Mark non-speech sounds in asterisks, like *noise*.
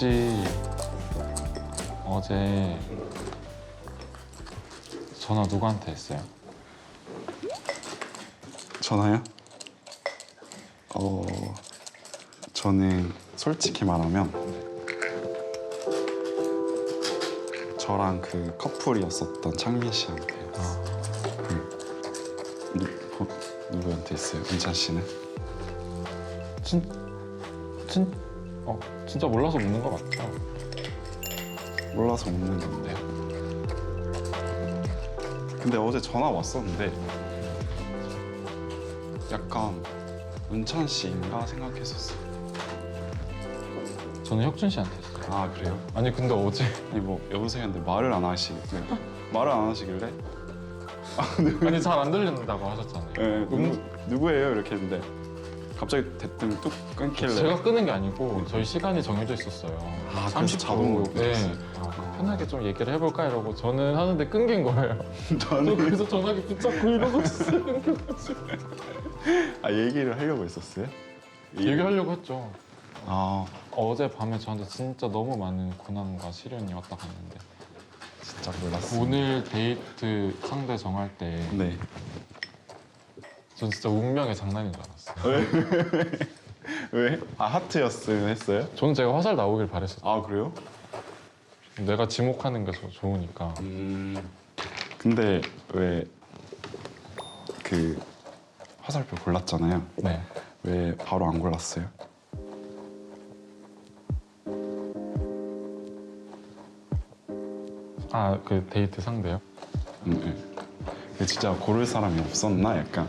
혹시 어제 전화 누구한테 했어요? 전화요? 어, 저는 솔직히 말하면 저랑 그 커플이었었던 창민 씨한테요. 아, 누, 어, 누구한테 했어요? 은찬 씨는? 진, 진, 어, 진짜 몰라서 묻는 거 맞죠? 몰라서 묻는 건데요. 근데 어제 전화 왔었는데 약간 은찬 씨인가 생각했었어요. 저는 혁준 씨한테 했어요. 아 그래요? 아니 근데 어제 아니 뭐 여보세요 했는데 말을 안 하시길래 말을 안 하시길래 아니 잘 안 들린다고 하셨잖아요. 예, 누구, 누구예요 이렇게 했는데 갑자기 대뜸 뚝 끊길래 제가 끄는 게 아니고 저희 시간이 정해져 있었어요. 아, 그래서 자동으로 네. 끊겼어요? 아, 편하게 좀 얘기를 해볼까 이러고 저는 하는데 끊긴 거예요. *laughs* 저 저는 그래서 전화기 붙잡고 이러고 있어요. 끊겨가지고. *laughs* 아 얘기를 하려고 했었어요? 얘기하려고 했죠. 아 어제 밤에 저한테 진짜 너무 많은 고난과 시련이 왔다 갔는데 진짜 몰랐어요. 오늘 데이트 상대 정할 때 네. 전 진짜 운명의 장난인 줄 알았어요. *laughs* 왜? 아 하트였으면 했어요? 저는 제가 화살 나오길 바랬어요. 아 그래요? 내가 지목하는 게 더 좋으니까. 음. 근데 왜 그 화살표 골랐잖아요. 네. 왜 바로 안 골랐어요? 아 그 데이트 상대요? 음, 네. 그 진짜 고를 사람이 없었나 약간